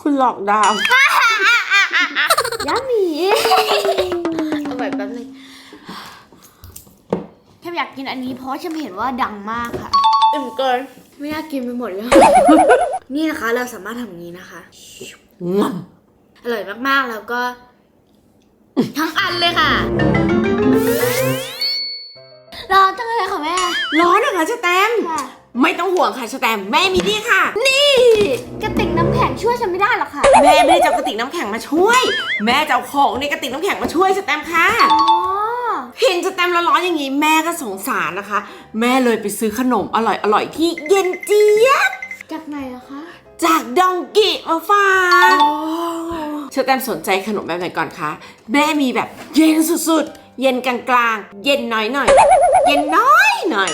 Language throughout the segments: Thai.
คุณหลอกดาว ยัมมี่เอาไว้แป๊บนึงแค่อยากกินอันนี้เพราะว่าฉันเห็นว่าดังมากค่ะ อิ่มเกิน ไม่น่ากินไปหมดเลยนี่นะคะเราสามารถทำอย่างนี้นะคะงอมอร่อยมาก ๆ แล้วก็ ทั้งอันเลยค่ะร้อนจังเลยค่ะแม่ ร้อนเหรอคะสแตมป์ค่ะ ไม่ต้องห่วงค่ะสแตมป์แม่มีนี่ค่ะ นี่กระติกน้ำแข็ งช่วยฉันไม่ได้หรอกค่ะ แม่ไม่ได้จะเอากระติกน้ำแข็งมาช่วย แม่จะเอาของในกระติกน้ำแข็งมาช่วยสแตมป์ค่ะ อ๋อ เห็นสแตมป์ร้อนๆอย่างนี้แม่ก็สงสารนะคะ แม่เลยไปซื้อขนมอร่อยๆที่เย็นเจี๊ยบจากไหนล่ะคะ จากดองกิมาฝากเชอร์แตมสนใจขนมแบบไหนก่อนคะ แม่มีแบบเย็นสุดๆ เย็นกลางๆ เย็นน้อยหน่อยเย็นน้อยหน่อย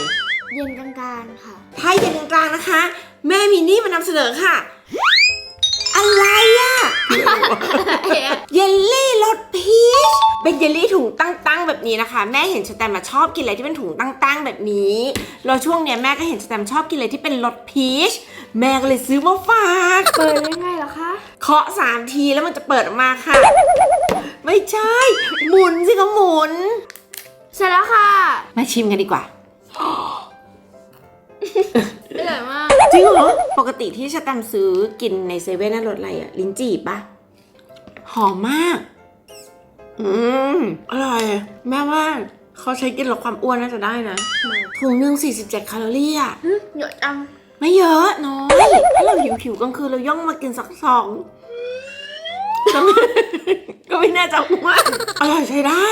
เย็นกลางๆค่ะ ถ้าเย็นกลางๆนะคะ แม่มีนี่มานำเสนอค่ะ อะไรอะเยลลี่รสพีชเป็นเยลลี่ถุงตั้งๆแบบนี้นะคะ แม่เห็นสแตมมาชอบกินอะไรที่เป็นถุงตั้งๆแบบนี้แล้วช่วงเนี้ยแม่ก็เห็นสแตมชอบกินอะไรที่เป็นรสพีชแม่ก็เลยซื้อมาฝากเปิดได้ไงล่ะคะเคาะสามทีแล้วมันจะเปิดออกมาค่ะ ไม่ใช่ หมุนสิคะหมุน เสร็จแล้วค่ะ มาชิมกันดีกว่า อร่อยมาก จริงเหรอ ปกติที่ชะแตมป์ซื้อกินในเซเว่นนั่นรสอะไรอะลิ้นจี่ปะหอมมาก อืมอร่อย แม่ว่าเขาใช้กินลดความอ้วนน่าจะได้นะถุงหนึ่ง47 แคลอรี่อะหึเยอะจังไม่เยอะน้อยถ้าเราหิวหิวๆกลางคืนเราย่องมากินสักสองก็ไม่ก็ไม่น่าจะอ้วนอร่อยใช้ได้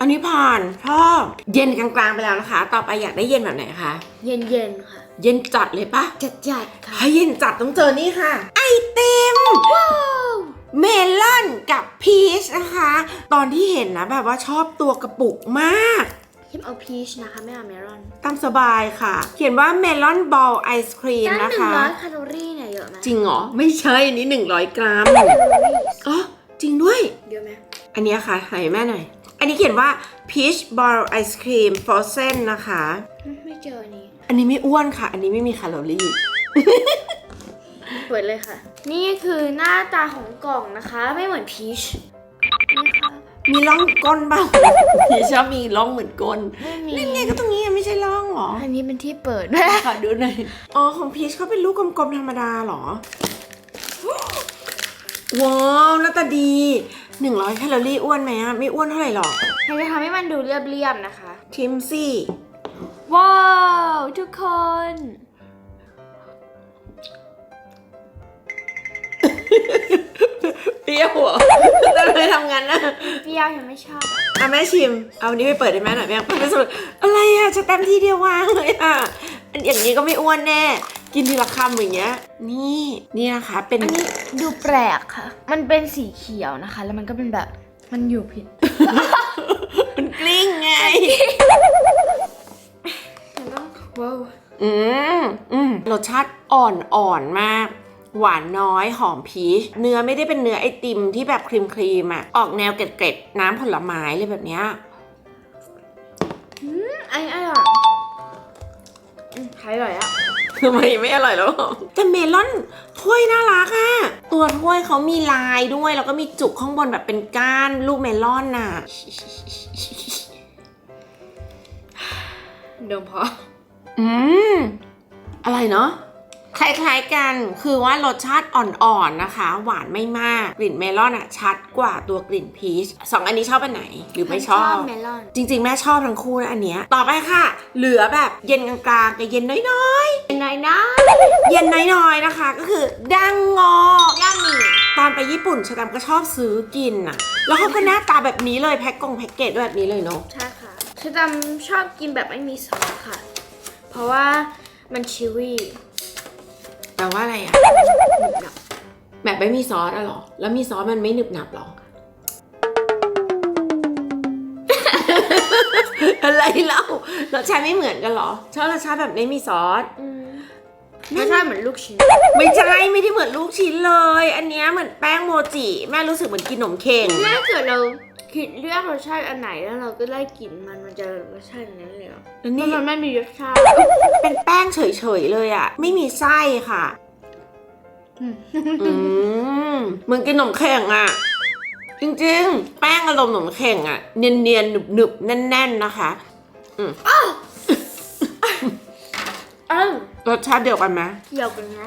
อันนี้ผ่านชอบเย็นกลางๆไปแล้วนะคะ ต่อไปอยากได้เย็นแบบไหนคะ เย็นๆค่ะ เย็นจัดเลยปะจัดๆค่ะ ถ้าเย็นจัดต้องเจอนี่ค่ะ ไอติม ว้าวเมลอนกับพีชนะคะ ตอนที่เห็นนะแบบว่าชอบตัวกระปุกมาก ทิมเอาพีชนะคะ ไม่เอาเมลอนตามสบายค่ะ เขียนว่าเมลอนบอลไอศครีมนั่นนะหนึ่งคะ ร้อยแคลอรี่เนี่ยเยอะไหมจริงเหรอ ไม่ใช่อันนี้ 100 กรัมแคลอรี่อ๋อจริงด้วย เยอะไหมอันเนี้ยค่ะให้แม่หน่อย อันนี้เขียนว่า peach ball ice cream frozen นะคะ ไม่เจออันนี้ อันนี้ไม่อ้วนค่ะ อันนี้ไม่มีแคลอรี่ เปิดเลยค่ะ นี่คือหน้าตาของกล่องนะคะ ไม่เหมือนพีชนี่ค่ะมีร่องก้นบ้างพีชชอบมีร่องเหมือนก้นไม่มี นี่ไงก็ตรงนี้ยังไม่ใช่ร่องเหรอ อันนี้เป็นที่เปิด ขอดูหน่อย อ๋อของพีชเขาเป็นลูกกลมๆธรรมดาเหรอ ว้าวหน้าตาดี 100แคลอรี่อ้วนไหมอะไม่อ้วนเท่าไหร่หรอกเราจะทำให้มันดูเรียบๆนะคะ ชิมสิว้าว ทุกคน เปรี้ยวเหรอจะไปทำงานนะเปรี้ยวยังไม่ชอบอะเอาแม่ชิม เอาอันนี้ไปเปิดได้ไหมหน่อยแม่เปิดไปสุดอะไรอะจะเต็มที่เดียววางเลยอะอันอย่างนี้ก็ไม่อ้วนแน่ กินทีละคำอย่างเงี้ย นี่นี่นะคะเป็น อันนี้ดูแปลกค่ะ มันเป็นสีเขียวนะคะ แล้วมันก็เป็นแบบมันอยู่ผิด มันกลิ้งไง มันต้องว้าวอืมอืมรสชาติอ่อนอ่อนมาก หวานน้อยหอมพีช เนื้อไม่ได้เป็นเนื้อไอติมที่แบบครีมครีมๆอะออกแนวเกล็ดๆน้ำผลไม้เลยแบบเนี้ยอันนี้อร่อยอืมอร่อยอะ ทำไมไม่อร่อยแล้วหรอแต่เมลอนถ้วยน่ารักอะตัวถ้วยเขามีลายด้วย แล้วก็มีจุกข้างบนแบบเป็นก้านลูกเมลอนน่ะดมพออืมอะไรเนาะ คล้ายๆกันคือว่ารสชาติอ่อนๆนะคะ หวานไม่มาก กลิ่นเมลอนอะชัดกว่าตัวกลิ่นพีชสองอันนี้ชอบอันไหนหรือไม่ชอบเมลอนจริง ๆ แม่ชอบทั้งคู่นะอันเนี้ยต่อไปค่ะ เหลือแบบเย็นกลางๆกับเย็นน้อยเป็นไงนะๆเย็นน้อยๆนะคะ ก็คือดังงอย่ามี ตอนไปญี่ปุ่นชะตามก็ชอบซื้อกินอะแล้วเขาก็หน้าตาแบบนี้เลยแพ็คกงแพ็กเกจแบบนี้เลยเนาะใช่ค่ะฉันจำชอบกินแบบไม่มีซอสค่ะ เพราะว่ามันชิวี่แป ลว่าอะไรอะแบบไม่มีซอสอะเหรอ แล้วมีซอสมันไม่หนึบหนับเหรอ อะไรเล่ารสชาติไม่เหมือนกันเหรอ ชอบรสชาติแบบไม่มีซอสอืมรสชาติเหมือนลูกชิ้น ไม่ใช่ไม่ได้เหมือนลูกชิ้นเลย อันเนี้ยเหมือนแป้งโมจิ แม่รู้สึกเหมือนกินขนมเค้งถ้าเกิดเรา คิดเลือกรสชาติอันไหนแล้วเราก็ได้กลิ่นมันมันจะรสชาตินั้นเลยเหรอแล้วนี่นี่มันไม่มีรสชาติ เป็นแป้งเฉยๆเลยอะไม่มีไส้ค่ะ อืมอืมเหมือนกินขนมเข่งอะ จริงๆ แป้งอารมณ์ขนมเข่งอะ เนียนๆหนึบๆ แน่น ๆ นะคะเอ้ารสชาติเดียวกันไหมเกี่ยวกันนะ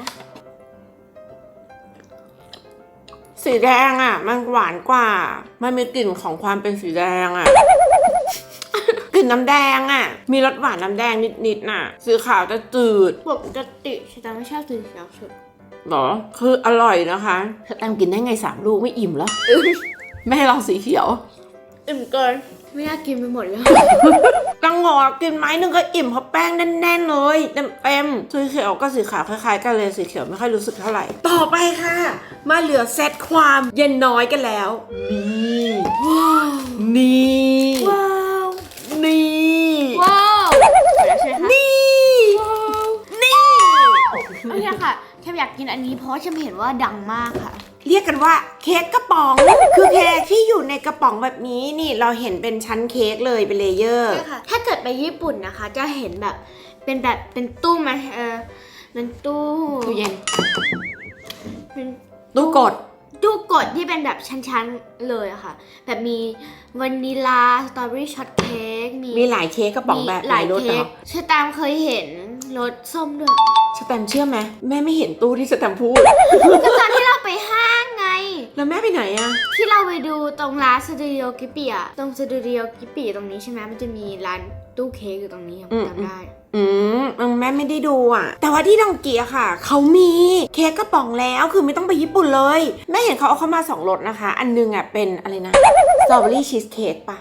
สีแดงอะ มันหวานกว่า มันมีกลิ่นของความเป็นสีแดงอะกลิ่นน้ำแดงอะ มีรสหวานน้ำแดงนิดๆน่ะ สีขาวจะจืดปกติฉันจะไม่ชอบสีเขียวสุดเหรอ คืออร่อยนะคะเธอแตมกินได้ไงสามลูกไม่อิ่มแล้วไม่ให้ลองสีเขียว อิ่มเกินไม่น่ากินไปหมดเลย กังงอกินไม้หนึ่งก็อิ่มเพราะแป้งแน่นๆเลยเต็มเต็มๆสีเขียวก็สีขาวคล้ายๆกันเลยสีเขียวไม่ค่อยรู้สึกเท่าไหร่ ต่อไปค่ะ มาเหลือเซตความเย็นน้อยกันแล้ว นี่นี่ว้าวนี่ว้าวแล้วใช่ไหมคะนี่นี่โอเคค่ะฉันอยากกินอันนี้เพราะฉันเห็นว่าดังมากค่ะ เรียกกันว่าเค้กกระป๋อง คือเค้กที่อยู่ในกระป๋องแบบนี้นี่เราเห็นเป็นชั้นเค้กเลยเป็นเลเยอร์ใช่ค่ะ ถ้าเกิดไปญี่ปุ่นนะคะ จะเห็นแบบเป็นแบบเป็นตู้มาเออเป็นตู้ตู้เย็นเป็นตู้กดตู้กดที่เป็นแบบชั้นๆเลยอะค่ะ แบบมีวานิลาสตรอเบอรี่ช็อตเค้กมีมีหลายเค้กกระป๋องแบบหลายรสเค้เหรกอชะตามเคยเห็นรสส้มด้วยสแตมป์เชื่อไหมแม่ไม่เห็นตู้ที่สแตมป์พูดก็ตอนที่เราไปห้างไง แล้วแม่ไปไหนอะที่เราไปดูตรงร้านสตูดิโอกิปิอะตรงสตูดิโอกิปิตรงนี้ใช่ไหมมันจะมีร้านตู้เค้กอยู่ตรงนี้จำได้อืมอืมแม่ไม่ได้ดูอะ แต่ว่าที่ดองเกียค่ะ เขามีเค้กกระป๋องแล้วคือไม่ต้องไปญี่ปุ่นเลย แม่เห็นเขาเอาเข้ามาสองรสนะคะ อันหนึงอะเป็นอะไรนะสตรอเบอรี่ชีสเค้กปะ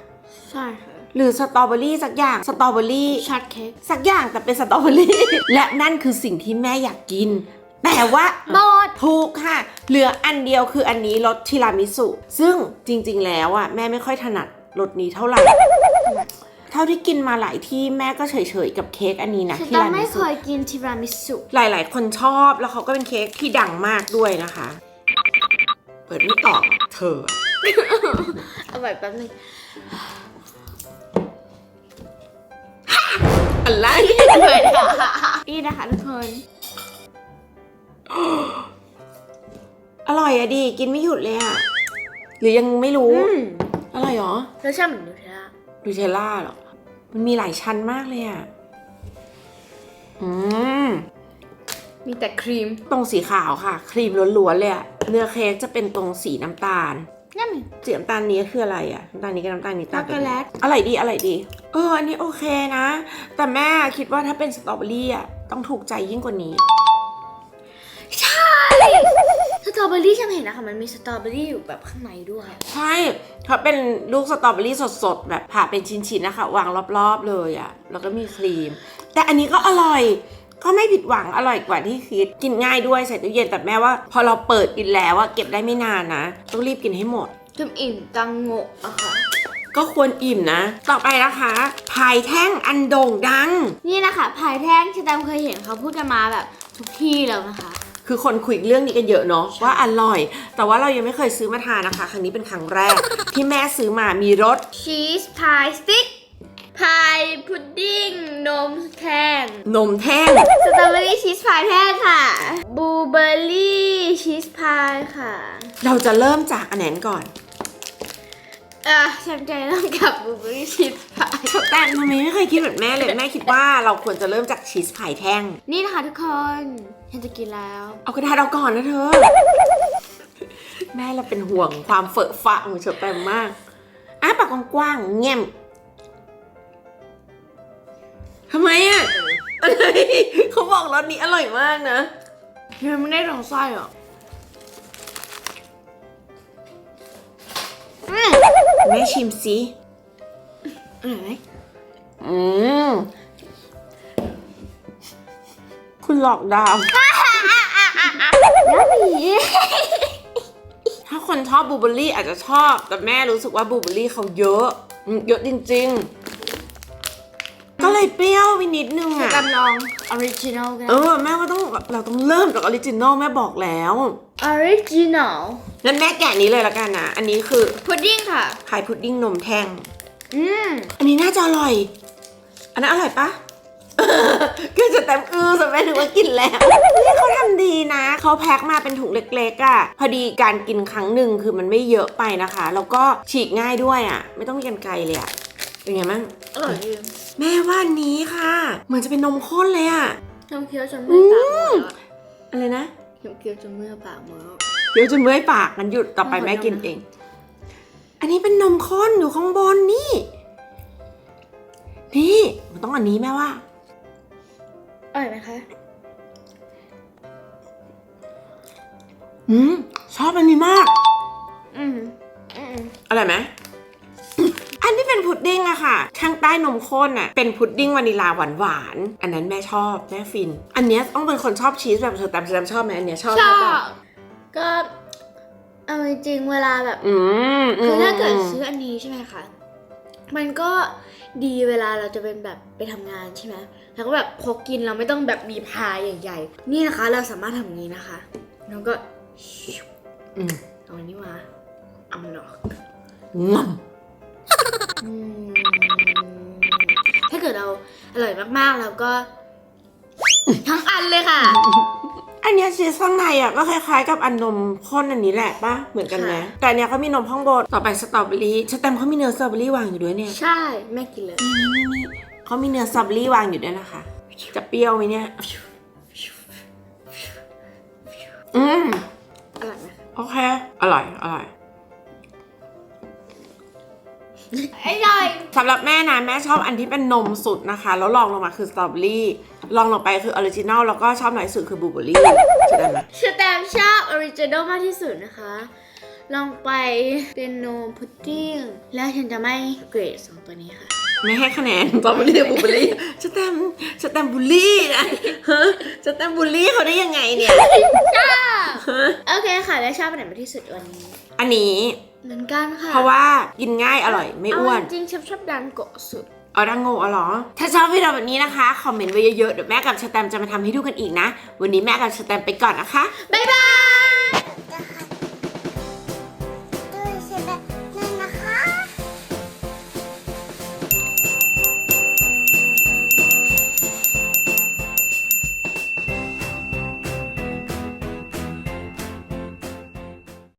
ใช่ค่ะหรือสตรอเบอรี่สักอย่างสตรอเบอรี่ช็อตเค้กสักอย่างแต่เป็นสตรอเบอรี่ และนั่นคือสิ่งที่แม่อยากกิน แต่ว่าหมดถูกค่ะ เหลืออันเดียวคืออันนี้รสทีรามิสุ ซึ่งจริง ๆ แล้วอะแม่ไม่ค่อยถนัดรสนี้เท่าไหร่ เท่าที่กินมาหลายที่แม่ก็เฉยๆกับเค้กอันนี้นะฉันทีต้อรางไม่มิเคสุ ยกินทีรามิสุ หลายๆ คนชอบแล้วเขาก็เป็นเค้กที่ดังมากด้วยนะคะ เปิดไม่ออกเธอ เอาไว้แป๊บนึงอะไรนี่นะคะทุกคน อร่อยอะดิกินไม่หยุดเลยอะหรือยังไม่รู้ อืมอร่อยเหรอรสชาติเหมือนนูเทลล่าดูเทลล่าเหรอ มันมีหลายชั้นมากเลยอะอืม มีแต่ครีมตรงสีขาวค่ะ ครีมล้วนๆเลยอะเนื้อเค้กจะเป็นตรงสีน้ำตาล นั่นมันสีน้ำตาลนี้คืออะไรอะน้ำตาลนี้กับน้ำตาลนี้ต่างช็กัอกโกแลต อร่อยดีอร่อยดี เออ อันนี้โอเคนะ แต่แม่คิดว่าถ้าเป็นสตรอเบอรี่อะต้องถูกใจยิ่งกว่านี้ใช่ สตรอเบอรี่ฉันเห็นนะคะ มันมีสตรอเบอรี่อยู่แบบข้างในด้วย ใช่เขาเป็นลูกสตรอเบอรี่สดๆ แบบผ่าเป็นชิ้นๆนะคะ วางรอบๆเลยอะ่ะ แล้วก็มีครีม แต่อันนี้ก็อร่อย ก็ไม่ผิดหวังอร่อยกว่าที่คิด กินง่ายด้วยใส่ตู้เย็นแต่แม่ว่า พอเราเปิดกินแล้วอะเก็บได้ไม่นานนะ ต้องรีบกินให้หมด จุ่มอิ่มตังโงะอะค่ะ ก็ควรอิ่มนะ ต่อไปนะคะพายแท่งอันโด่งดัง นี่นะคะพายแท่งชะตามเคยเห็นเขาพูดกันมาแบบทุกที่แล้วนะคะ คือคนคุยเรื่องนี้กันเยอะเนาะว่าอร่อย แต่ว่าเรายังไม่เคยซื้อมาทานนะคะ ครั้งนี้เป็นครั้งแรก ที่แม่ซื้อมามีรสชีสพายสติ๊กพายพุดดิ้ง นมแท่งนมแท่งสตรอเบอรี่ชีสพายแท่งค่ะบลูเบอร์รี่ชีสพายค่ะ เราจะเริ่มจากอันไหนก่อนอะฉันใจเริ่มกับบลูเบอร์รี่ชีสพายแต่ทำไมไม่เคยคิดแบบแม่เลยแม่คิดว่าเราควรจะเริ่มจากชีสพายแท่ง นี่นะคะทุกคน ฉันจะกินแล้ว เอากระดาษเอาก่อนนะเธอ แม่เราเป็นห่วงความเฟอะฟะของเชอแตมมากอ้าปากกว้างๆเงี่ยมทำไมอะอะไรเขาบอกรสนี้อร่อยมากนะยังไม่ได้ลองไส้หรออืมแม่ชิมสิอร่อยไหมอืม คุณหลอกดาวแล้วมีถ้าคนชอบบลูเบอร์รี่อาจจะชอบ แต่แม่รู้สึกว่าบลูเบอร์รี่เขาเยอะอืมเยอะจริง ๆ ก็เลยเปรี้ยวไปนิดนึงจะอะกำลองออริจินอลกันเออแม่ว่าต้องเราต้องเริ่มจากออริจินอลแม่บอกแล้วออริจินอลงั้นแม่แกะนี้เลยละกันนะอันนี้คือพุดดิ้งค่ะพายพุดดิ้งนมแท่ง อืม อันนี้น่าจะอร่อย อันนั้นอร่อยปะ ก็จะแต้มอือสมัยถึงว่ากินแล้วนี่เขาทำดีนะเขาแพ็คมาเป็นถุงเล็กๆอะ่ะ พอดีการกินครั้งหนึ่งคือมันไม่เยอะไปนะคะ แล้วก็ฉีกง่ายด้วยอะ่ะ ไม่ต้องมีกันไกลเลยอะ่ะเป็นไงมั่งอร่อยดีแม่ว่าอันนี้ค่ะ เหมือนจะเป็นนมข้นเลยอะ่ะน้ำเคี้ยวจนเมื่อยปากหมดแล้วอะไรนะน้ำเคี้ยวจนเมื่อยปากหมดแล้วเดี๋ยวจะเมื่อยปากงั้นหยุดต่อไปเอาขอแม่กินนมนะเอง อันนี้เป็นนมข้นอยู่ข้างบนนี่ นี่มันต้องอันนี้แม่ว่า อร่อยไหมคะ อืมชอบอันนี้มาก อืมอืมอร่อยไหม อันที่เป็นพุดดิ้งอะค่ะ ข้างใต้นมข้นอะเป็นพุดดิ้งวานิลาหวานหวานๆอันนั้นแม่ชอบแม่ฟิน อันเนี้ยต้องเป็นคนชอบชีสแบบเธอตามเธอตามชอบไหมอันเนี้ยชอบชอปะบก็เอาจริงๆเวลาแบบ อืมมคือถ้าเกิดซื้ออันนี้ใช่ไหมคะ มันก็ ดีเวลาเราจะเป็นแบบไปทำงานใช่ไหมแล้วก็แบบพกกินเราไม่ต้องแบบมีพายใหญ่ๆ นี่นะคะเราสามารถทำอย่างนี้นะคะแล้วก็อืมเอาอันนี้มาเอามันออกงอมอืมถ้าเกิดเราอร่อยมากๆ แล้วก็ทั้งอันเลยค่ะ อันเนี้ยชีสข้างในอะก็คล้ายๆกับอันนมข้นอันนี้แหละปะเหมือนกันไหมค่ะ แต่อันเนี้ยเขามีนมข้างบนต่อไปสตรอเบอรี่สแตมเขามีเนื้อสตรอเบอรี่วางอยู่ด้วยเนี่ย ใช่แม่กินเลยนี่นี่นี่เขามีเนื้อสตรอเบอรี่วางอยู่ด้วยนะคะ จะเปรี้ยวไหมเนี่ย อืม อร่อยไหมโอเค อร่อย อร่อย อร่อย สำหรับแม่นะ แม่ชอบอันที่เป็นนมสุดนะคะ แล้วลองลงมาคือสตรอเบอรี่ ลองลงไปคือออริจินอลแล้วก็ชอบน้อยสุดคือบลูเบอรี่ใช่ไหมสแตมชอบออริจินอลมากที่สุดนะคะ ลองไปเป็นโนพุดดิ้งแล้วฉันจะไม่เกรดสองตัวนี้ค่ะ ไม่ให้คะแนนสตรอเบอรี่กับบลูเบอรี่สแตมสแตมบูลลี่นะฮะสแตมบูลลี่เขาได้ยังไงเนี่ยโอเคค่ะ แล้วชอบอันไหนมากที่สุดวันนี้ อันนี้ เหมือนกันค่ะ เพราะว่ากินง่ายอร่อยไม่อ้วนเาจริงๆฉันชอบดังโกะสุด เอาดังโง่เอาหรอ ถ้าชอบวิดีโอแบบนี้นะคะ คอมเมนต์ไว้เยอะๆ เดี๋ยวแม่กับชแตมจะมาทำให้ดูกันอีกนะ วันนี้แม่กับชแตมไปก่อนนะคะ บ๊ายบาย